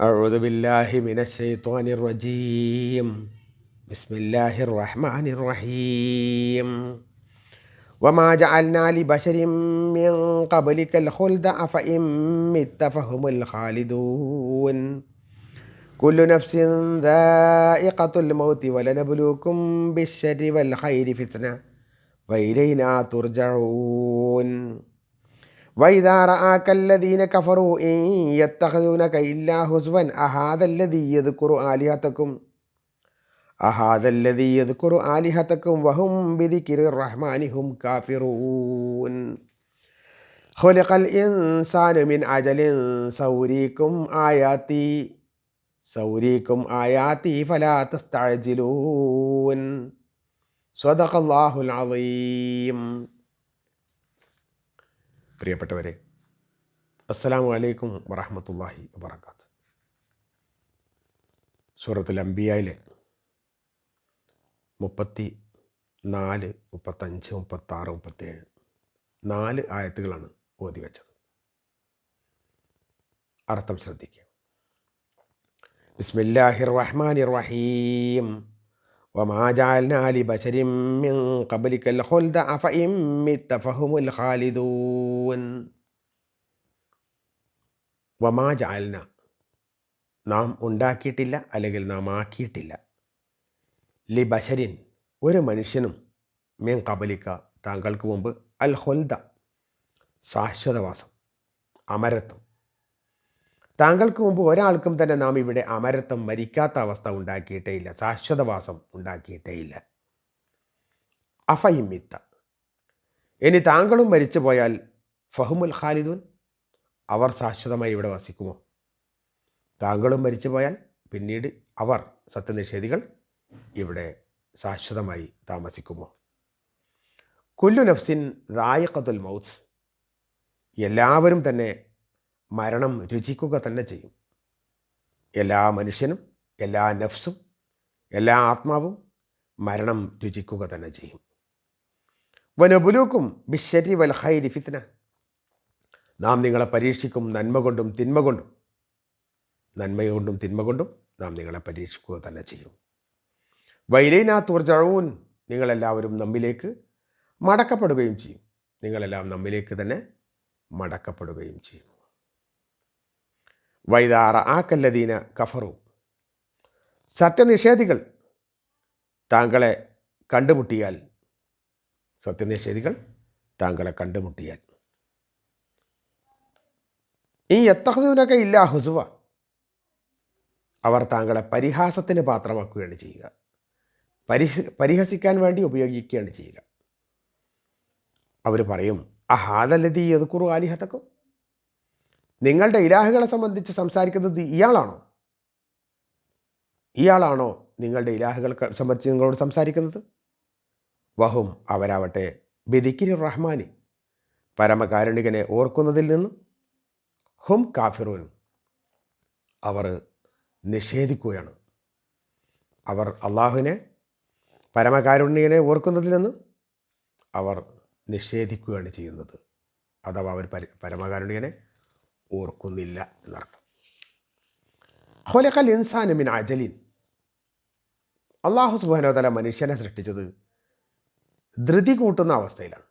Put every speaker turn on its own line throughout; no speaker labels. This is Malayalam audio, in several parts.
أعوذ بالله من الشيطان الرجيم بسم الله الرحمن الرحيم وما جعلنا لبشر من قبلك الخلد أفإن مت فهم الخالدون كل نفس ذائقة الموت ولنبلوكم بالشر والخير فتنة وإلينا ترجعون وإذا رآك الذين كفروا إن يتخذونك إلا هزوا أهذا الذي يذكر آلهتكم أهذا الذي يذكر آلهتكم وهم بذكر الرحمن هم كافرون خلق الإنسان من عجل سوريكم آياتي സൗരീക്കും ആയാത്തി ഫലാ തസ്തഅജിലൂൻ സ്വദഖല്ലാഹുൽ അളീം പ്രിയപ്പെട്ടവരെ അസ്സലാമു അലൈക്കും വറഹമത്തല്ലാഹി വബർക്കാത്ത് സൂറത്തുൽ അംബിയായിലെ മുപ്പത്തി നാല് മുപ്പത്തഞ്ച് മുപ്പത്താറ് മുപ്പത്തേഴ് നാല് ആയത്തുകളാണ് ഓതി വെച്ചത്. അർത്ഥം ശ്രദ്ധിക്കുക. ബിസ്മില്ലാഹിർ റഹ്മാനിർ റഹീം. വമാജാൽനാലി ബശരിം കബലിക്കൽ ഹുൽദ അഫ ഇമ്മിത്ത ഫഹുമുൽ ഖാലിദൂൻ വമാജാൽന നാം ഉണ്ടാക്കിയിട്ടില്ല അല്ലെങ്കിൽ നാം ആക്കിയിട്ടില്ല. ലി ബശരിൻ ഒരു മനുഷ്യനും മീൻ കബലിക്ക താങ്കൾക്ക് മുമ്പ് അൽ ഹൊൽദ ശാശ്വതവാസം അമരത്വം. താങ്കൾക്ക് മുമ്പ് ഒരാൾക്കും തന്നെ നാം ഇവിടെ അമരത്വം മരിക്കാത്ത അവസ്ഥ ഉണ്ടാക്കിയിട്ടേ ഇല്ല ശാശ്വതവാസം ഉണ്ടാക്കിയിട്ടേ ഇല്ല അഫയിമിത്ത ഇനി താങ്കളും മരിച്ചു പോയാൽ ഫഹുമുൽ ഖാലിദുൻ അവർ ശാശ്വതമായി ഇവിടെ വസിക്കുമോ? താങ്കളും മരിച്ചു പോയാൽ പിന്നീട് അവർ സത്യനിഷേധികൾ ഇവിടെ ശാശ്വതമായി താമസിക്കുമോ? കുല്ലു നഫ്സിൻ റായക്കത്തുൽ മൗസ് എല്ലാവരും തന്നെ മരണം രുചിക്കുക തന്നെ ചെയ്യും. എല്ലാ മനുഷ്യനും എല്ലാ നഫ്സും എല്ലാ ആത്മാവും മരണം രുചിക്കുക തന്നെ ചെയ്യും. വനബുലൂക്കും ബിശ്ശരി വൽ ഹൈരി ഫിത്ന. നാം നിങ്ങളെ പരീക്ഷിക്കും നന്മ കൊണ്ടും തിന്മ കൊണ്ടും. നന്മ കൊണ്ടും തിന്മ കൊണ്ടും നാം നിങ്ങളെ പരീക്ഷിക്കുക തന്നെ ചെയ്യും. വൈലൈനാ തുർജഴവും നിങ്ങളെല്ലാവരും നമ്മിലേക്ക് മടക്കപ്പെടുകയും ചെയ്യും. നിങ്ങളെല്ലാം നമ്മിലേക്ക് തന്നെ മടക്കപ്പെടുകയും ചെയ്യും. വൈദാറ ആക്കല്ലദീന കഫറു. സത്യനിഷേധികൾ താങ്കളെ കണ്ടുമുട്ടിയാൽ സത്യനിഷേധികൾ താങ്കളെ കണ്ടുമുട്ടിയാൽ. ഈ എത്തഹദൂനൊക്കെ ഇല്ല ഹുസുവ അവർ താങ്കളെ പരിഹാസത്തിന് പാത്രമാക്കുകയാണ് ചെയ്യുക. പരിഹ പരിഹസിക്കാൻ വേണ്ടി ഉപയോഗിക്കുകയാണ് ചെയ്യുക. അവർ പറയും അഹാദല്ലതി യതുക്കുറു ആലിഹത്തക്കും നിങ്ങളുടെ ഇലാഹുകളെ സംബന്ധിച്ച് സംസാരിക്കുന്നത് ഇയാളാണോ? ഇയാളാണോ നിങ്ങളുടെ ഇലാഹുകളെ സംബന്ധിച്ച് നിങ്ങളോട് സംസാരിക്കുന്നത്? വഹും അവരാവട്ടെ ബിദിക്കിരി റഹ്മാനി പരമകാരുണികനെ ഓർക്കുന്നതിൽ നിന്നും ഹും കാഫിറൂൻ. അവർ നിഷേധിക്കുകയാണ്. അവർ അള്ളാഹുവിനെ പരമകാരുണ്യനെ ഓർക്കുന്നതിൽ നിന്ന് അവർ നിഷേധിക്കുകയാണ് ചെയ്യുന്നത്. അഥവാ അവർ പരമകാരുണ്യനെ ഓർക്കുന്നില്ല എന്നർത്ഥം. ഹൊലക്കൽ ഇൻസാനുമിൻ അജലിൻ. അള്ളാഹു സുബാനോതല മനുഷ്യനെ സൃഷ്ടിച്ചത് ധൃതി കൂട്ടുന്ന അവസ്ഥയിലാണ്.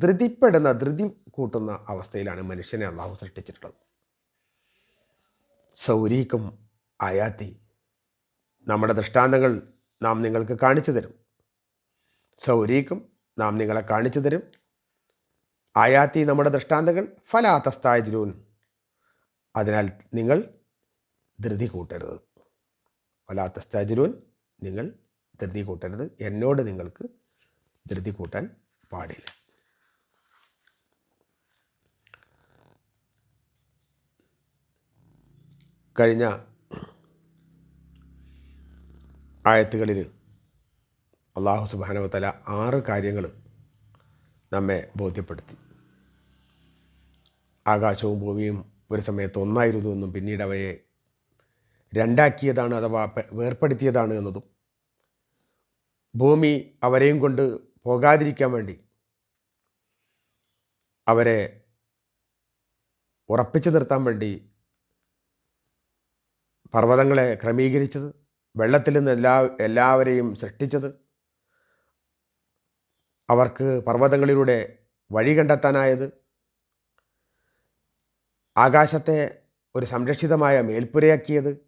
ധൃതിപ്പെടുന്ന ധൃതി കൂട്ടുന്ന അവസ്ഥയിലാണ് മനുഷ്യനെ അള്ളാഹു സൃഷ്ടിച്ചിട്ടുള്ളത്. സൗരീക്കും ആയാത്തി നമ്മുടെ ദൃഷ്ടാന്തങ്ങൾ നാം നിങ്ങൾക്ക് കാണിച്ചു തരും. സൗരീക്കും നാം നിങ്ങളെ കാണിച്ചു തരും. ആയാത്തി നമ്മുടെ ദൃഷ്ടാന്തങ്ങൾ ഫലാത്തസ്തായജിലൂൻ അതിനാൽ നിങ്ങൾ ധൃതി കൂട്ടരുത്. ഫലാത്തസ്താജലൂൻ നിങ്ങൾ ധൃതി കൂട്ടരുത്. എന്നോട് നിങ്ങൾക്ക് ധൃതി കൂട്ടാൻ പാടില്ല. കഴിഞ്ഞ ആയത്തുകളിൽ അള്ളാഹു സുബാനവത്തല ആറ് കാര്യങ്ങൾ നമ്മെ ബോധ്യപ്പെടുത്തി. ആകാശവും ഭൂമിയും ഒരു സമയത്ത് ഒന്നായിരുന്നു എന്നും പിന്നീട് അവയെ രണ്ടാക്കിയതാണ് അഥവാ വേർപ്പെടുത്തിയതാണ് എന്നതും. ഭൂമി അവരെയും കൊണ്ട് പോകാതിരിക്കാൻ വേണ്ടി അവരെ ഉറപ്പിച്ചു നിർത്താൻ വേണ്ടി പർവതങ്ങളെ ക്രമീകരിച്ചത് വെള്ളത്തിൽ നിന്ന് എല്ലാ എല്ലാവരെയും സൃഷ്ടിച്ചത് അവർക്ക് പർവതങ്ങളിലൂടെ വഴി കണ്ടെത്താനായത് ആകാശത്തെ ഒരു സംരക്ഷിതമായ മേൽപ്പുരയാക്കിയത്.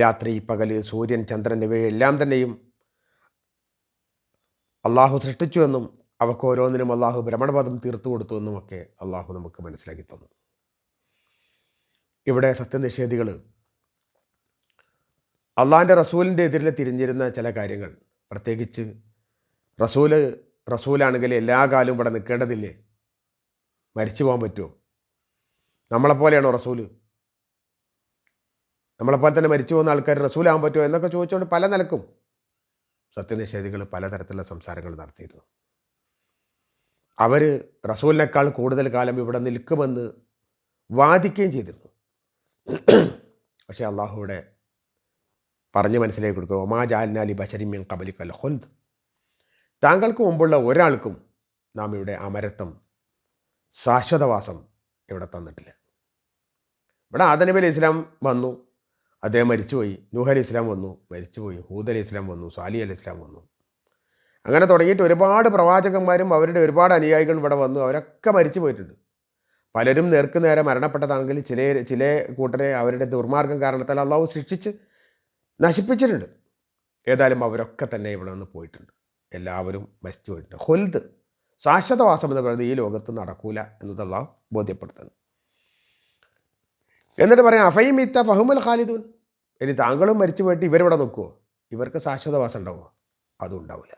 രാത്രി പകൽ സൂര്യൻ ചന്ദ്രൻ ഇവയെല്ലാം തന്നെയും അള്ളാഹു സൃഷ്ടിച്ചുവെന്നും അവക്ക് ഓരോന്നിനും അള്ളാഹു ഭ്രമണപഥം തീർത്തു കൊടുത്തുവെന്നും ഒക്കെ അള്ളാഹു നമുക്ക് മനസ്സിലാക്കി തന്നു. ഇവിടെ സത്യനിഷേധികൾ അള്ളാഹിന്റെ റസൂലിന്റെ എതിരിൽ തിരിഞ്ഞിരുന്ന ചില കാര്യങ്ങൾ. പ്രത്യേകിച്ച് റസൂൽ റസൂലാണെങ്കിൽ എല്ലാ കാലവും ഇവിടെ നിൽക്കേണ്ടതില്ലേ? മരിച്ചു പോകാൻ പറ്റുമോ? നമ്മളെപ്പോലെയാണോ റസൂൽ? നമ്മളെപ്പോലെ തന്നെ മരിച്ചു പോകുന്ന ആൾക്കാർ റസൂലാകാൻ പറ്റുമോ എന്നൊക്കെ ചോദിച്ചുകൊണ്ട് പല നിലക്കും സത്യനിഷേധികൾ പലതരത്തിലുള്ള സംസാരങ്ങൾ നടത്തിയിരുന്നു. അവർ റസൂലിനേക്കാൾ കൂടുതൽ കാലം ഇവിടെ നിൽക്കുമെന്ന് വാദിക്കുകയും ചെയ്തിരുന്നു. പക്ഷേ അള്ളാഹുവിടെ പറഞ്ഞ് മനസ്സിലാക്കി കൊടുക്കുക. ഒമാ ജാലിനാലി ബഷരിമ്യം കബലിക്കൽ ഹൊൽദ് താങ്കൾക്ക് മുമ്പുള്ള ഒരാൾക്കും നാം ഇവിടെ അമരത്വം ശാശ്വതവാസം ഇവിടെ തന്നിട്ടില്ല. ഇവിടെ ആദനബി അലി ഇസ്ലാം വന്നു. അദ്ദേഹം മരിച്ചുപോയി. നൂഹ് അലി ഇസ്ലാം വന്നു. മരിച്ചുപോയി. ഹൂദ് അലി ഇസ്ലാം വന്നു. സാലി അലി ഇസ്ലാം വന്നു. അങ്ങനെ തുടങ്ങിയിട്ട് ഒരുപാട് പ്രവാചകന്മാരും അവരുടെ ഒരുപാട് അനുയായികളും ഇവിടെ വന്നു. അവരൊക്കെ മരിച്ചു പോയിട്ടുണ്ട്. പലരും നേർക്ക് നേരെ മരണപ്പെട്ടതാണെങ്കിൽ ചില ചില കൂട്ടരെ അവരുടെ ദുർമാർഗം കാരണത്താൽ അള്ളാഹു ശിക്ഷിച്ച് നശിപ്പിച്ചിട്ടുണ്ട്. ഏതായാലും അവരൊക്കെ തന്നെ ഇവിടെ നിന്ന് പോയിട്ടുണ്ട്. എല്ലാവരും മരിച്ചു പോയിട്ടുണ്ട്. ഹൊൽദ് ശാശ്വതവാസം എന്ന് പറയുന്നത് ഈ ലോകത്ത് നടക്കൂല എന്നത് അള്ളാഹു ബോധ്യപ്പെടുത്തുന്നു. എന്നിട്ട് പറയാം അഫൈമിത്ത ഫഹുമൽ ഖാലിദൂൻ. ഇനി താങ്കളും മരിച്ചു പോയിട്ട് ഇവരിവിടെ നിൽക്കുമോ ഇവർക്ക് ശാശ്വതവാസം ഉണ്ടാവുമോ? അതും ഉണ്ടാവില്ല.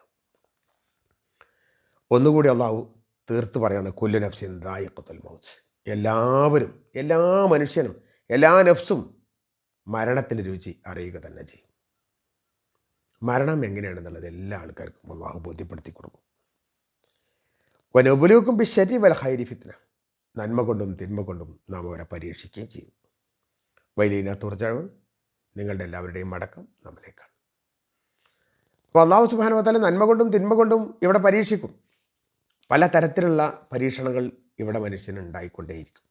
ഒന്നുകൂടി അള്ളാഹു തീർത്ത് പറയാണ് കൊല്ലു നഫ്സിൻ ദായിഖത്തുൽ മൗത്ത്. എല്ലാവരും എല്ലാ മനുഷ്യനും എല്ലാ നഫ്സും മരണത്തിന്റെ രുചി അറിയുക തന്നെ ചെയ്യും. മരണം എങ്ങനെയാണെന്നുള്ളത് എല്ലാ ആൾക്കാർക്കും അള്ളാഹു ബോധ്യപ്പെടുത്തി കൊടുക്കും. വനോപലോക്കും ബിശരി ഹൈരി ഫിത്ന. നന്മ കൊണ്ടും തിന്മ കൊണ്ടും നാം അവരെ പരീക്ഷിക്കുകയും ചെയ്യും. വൈലീന തുറച്ചാണ് നിങ്ങളുടെ എല്ലാവരുടെയും മടക്കം നമ്മിലേക്കാണ് അപ്പോൾ അള്ളാഹു സുബാനുവത്താല നന്മ കൊണ്ടും തിന്മ കൊണ്ടും ഇവിടെ പരീക്ഷിക്കും. പല തരത്തിലുള്ള പരീക്ഷണങ്ങൾ ഇവിടെ മനുഷ്യന് ഉണ്ടായിക്കൊണ്ടേയിരിക്കും.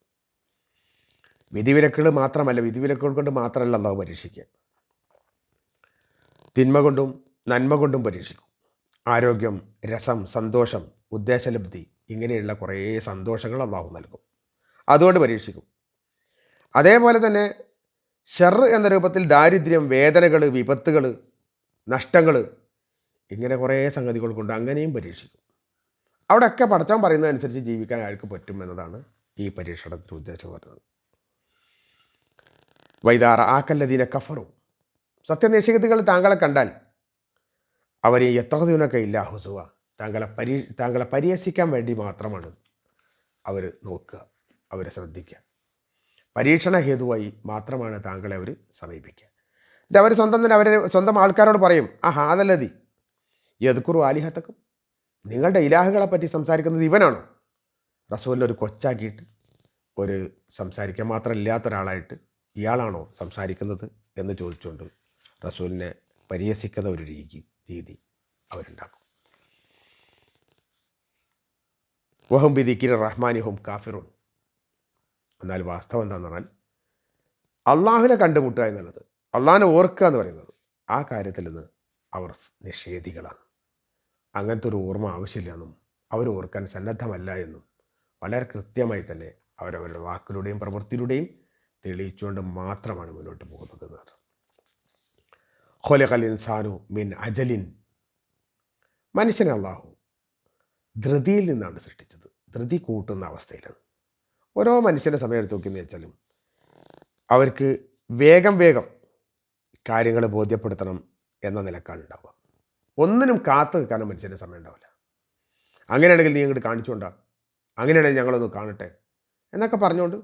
വിധിവിലക്കുകൾ മാത്രമല്ല വിധിവിലക്കുകൾ കൊണ്ട് മാത്രമല്ല അള്ളാഹു പരീക്ഷിക്കുക. തിന്മ കൊണ്ടും നന്മ കൊണ്ടും പരീക്ഷിക്കും. ആരോഗ്യം രസം സന്തോഷം ഉദ്ദേശലബ്ധി ഇങ്ങനെയുള്ള കുറേ സന്തോഷങ്ങൾ അള്ളാഹു നൽകും. അതുകൊണ്ട് പരീക്ഷിക്കും. അതേപോലെ തന്നെ ഷെർ എന്ന രൂപത്തിൽ ദാരിദ്ര്യം വേദനകൾ വിപത്തുകൾ നഷ്ടങ്ങൾ ഇങ്ങനെ കുറേ സംഗതികൾക്കുണ്ട്. കൊണ്ട് അങ്ങനെയും പരീക്ഷിക്കും. അവിടെയൊക്കെ പഠിച്ചാൻ പറയുന്നതനുസരിച്ച് ജീവിക്കാൻ അയാൾക്ക് പറ്റും എന്നതാണ് ഈ പരീക്ഷണത്തിന്റെ ഉദ്ദേശം പറയുന്നത്. വൈദാറ ആക്കല്ലദീന കഫറും. സത്യനിഷേധികൾ താങ്കളെ കണ്ടാൽ അവരെ എത്തകതിനൊക്കെ ഇല്ല ഹുസുവ. താങ്കളെ പരീ താങ്കളെ പരിഹസിക്കാൻ വേണ്ടി മാത്രമാണ് അവർ നോക്കുക അവരെ ശ്രദ്ധിക്കുക. പരീക്ഷണ ഹേതുവായി മാത്രമാണ് താങ്കളെ അവർ സമീപിക്കുക. ഇത് അവർ സ്വന്തം തന്നെ അവരെ സ്വന്തം ആൾക്കാരോട് പറയും ആ ഹാദല്ലതി യദ്ക്കുറു ആലിഹത്തക്കും. നിങ്ങളുടെ ഇലാഹുകളെ പറ്റി സംസാരിക്കുന്നത് ഇവനാണോ? റസൂലിനെ ഒരു കൊച്ചാക്കിയിട്ട് ഒരു സംസാരിക്കാൻ മാത്രം ഇല്ലാത്ത ഒരാളായിട്ട് ഇയാളാണോ സംസാരിക്കുന്നത് എന്ന് ചോദിച്ചുകൊണ്ട് റസൂലിനെ പരിഹസിക്കുന്ന ഒരു രീതി രീതി അവരുണ്ടാക്കും. വഹം റഹ്മാനി ഹും കാഫിറും എന്നാൽ വാസ്തവം എന്താണെന്ന് പറഞ്ഞാൽ അള്ളാഹുവിനെ കണ്ടുമുട്ടുക എന്നുള്ളത് അള്ളാഹിനെ ഓർക്കുക എന്ന് പറയുന്നത് ആ കാര്യത്തിൽ നിന്ന് അവർ നിഷേധികളാണ്. അങ്ങനത്തെ ഒരു ഓർമ്മ ആവശ്യമില്ലെന്നും അവർ ഓർക്കാൻ സന്നദ്ധമല്ല എന്നും വളരെ കൃത്യമായി തന്നെ അവരവരുടെ വാക്കിലൂടെയും പ്രവൃത്തിയിലൂടെയും തെളിയിച്ചുകൊണ്ട് മാത്രമാണ് മുന്നോട്ട് പോകുന്നത് എന്നാണ് ഹൊലഖൽ ഇൻസാനു മിൻ അജലിൻ. മനുഷ്യനെ അള്ളാഹു ധൃതിയിൽ നിന്നാണ് സൃഷ്ടിച്ചത്. ധൃതി കൂട്ടുന്ന അവസ്ഥയിലാണ്. ഓരോ മനുഷ്യന്റെ സമയം എടുത്ത് നോക്കിയെന്ന് വെച്ചാലും അവർക്ക് വേഗം വേഗം കാര്യങ്ങൾ ബോധ്യപ്പെടുത്തണം എന്ന നിലക്കാണ് ഉണ്ടാവുക. ഒന്നിനും കാത്തു നിൽക്കാനും മനുഷ്യന്റെ സമയം ഉണ്ടാവില്ല. അങ്ങനെയാണെങ്കിൽ നീ അങ്ങോട്ട് കാണിച്ചുകൊണ്ടാ അങ്ങനെയാണെങ്കിൽ ഞങ്ങളൊന്ന് കാണട്ടെ എന്നൊക്കെ പറഞ്ഞുകൊണ്ട്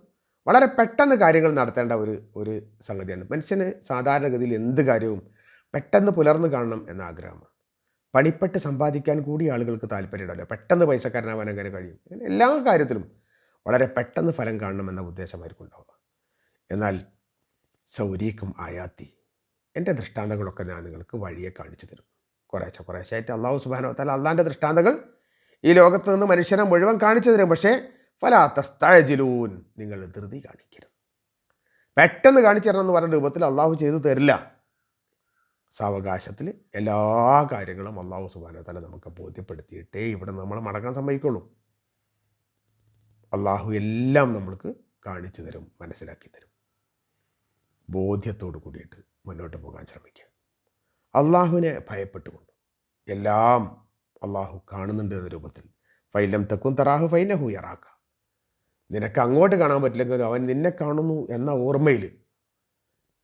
വളരെ പെട്ടെന്ന് കാര്യങ്ങൾ നടത്തേണ്ട ഒരു ഒരു സംഗതിയാണ്. മനുഷ്യന് സാധാരണഗതിയിൽ എന്ത് കാര്യവും പെട്ടെന്ന് പുലർന്നു കാണണം എന്ന ആഗ്രഹമാണ്. പണിപ്പെട്ട് സമ്പാദിക്കാൻ കൂടി ആളുകൾക്ക് താല്പര്യമില്ല പെട്ടെന്ന് പൈസക്കാരനാവാൻ അങ്ങനെ കഴിയും. എല്ലാ കാര്യത്തിലും വളരെ പെട്ടെന്ന് ഫലം കാണണമെന്ന ഉദ്ദേശമായിരിക്കും ഉണ്ടാവുക എന്നാൽ സൗരീക്കും ആയാത്തി എന്റെ ദൃഷ്ടാന്തങ്ങളൊക്കെ ഞാൻ നിങ്ങൾക്ക് വഴിയെ കാണിച്ചു തരും. കുറേശ്ശെ കുറേശ്ശായിട്ട് അള്ളാഹു സുബാനോ താല അള്ളാഹിന്റെ ദൃഷ്ടാന്തങ്ങൾ ഈ ലോകത്ത് നിന്ന് മനുഷ്യനെ മുഴുവൻ കാണിച്ചു തരും. പക്ഷേ ഫലാത്തസ്തഴജിലൂൻ നിങ്ങൾ ധൃതി കാണിക്കരുത്. പെട്ടെന്ന് കാണിച്ചു തരണം എന്ന് പറഞ്ഞ രൂപത്തിൽ അള്ളാഹു ചെയ്തു തരില്ല. സാവകാശത്തിൽ എല്ലാ കാര്യങ്ങളും അള്ളാഹു സുബാന തല നമുക്ക് ബോധ്യപ്പെടുത്തിയിട്ടേ ഇവിടെ നമ്മൾ മടങ്ങാൻ സമ്മതിക്കുള്ളൂ. അള്ളാഹു എല്ലാം നമ്മൾക്ക് കാണിച്ചു തരും മനസ്സിലാക്കി തരും. ബോധ്യത്തോടു കൂടിയിട്ട് മുന്നോട്ട് പോകാൻ ശ്രമിക്കുക. അള്ളാഹുവിനെ ഭയപ്പെട്ടുകൊണ്ട് എല്ലാം അള്ളാഹു കാണുന്നുണ്ട് എന്ന രൂപത്തിൽ. ഫൈലം തെക്കും തറാഹു ഫൈനഹു യറാക്ക. നിനക്ക് അങ്ങോട്ട് കാണാൻ പറ്റില്ലെങ്കിലും അവൻ നിന്നെ കാണുന്നു എന്ന ഓർമ്മയിൽ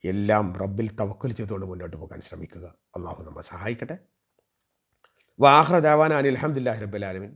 എല്ലാം റബ്ബിൽ തവക്കൽ ചെയ്തുകൊണ്ട് മുന്നോട്ട് പോകാൻ ശ്രമിക്കുക. അള്ളാഹു നമ്മെ സഹായിക്കട്ടെ. വാഹ്ര ദേവാന അനിൽ അലഹമുല്ലാ റബ്ബുലാലമിൻ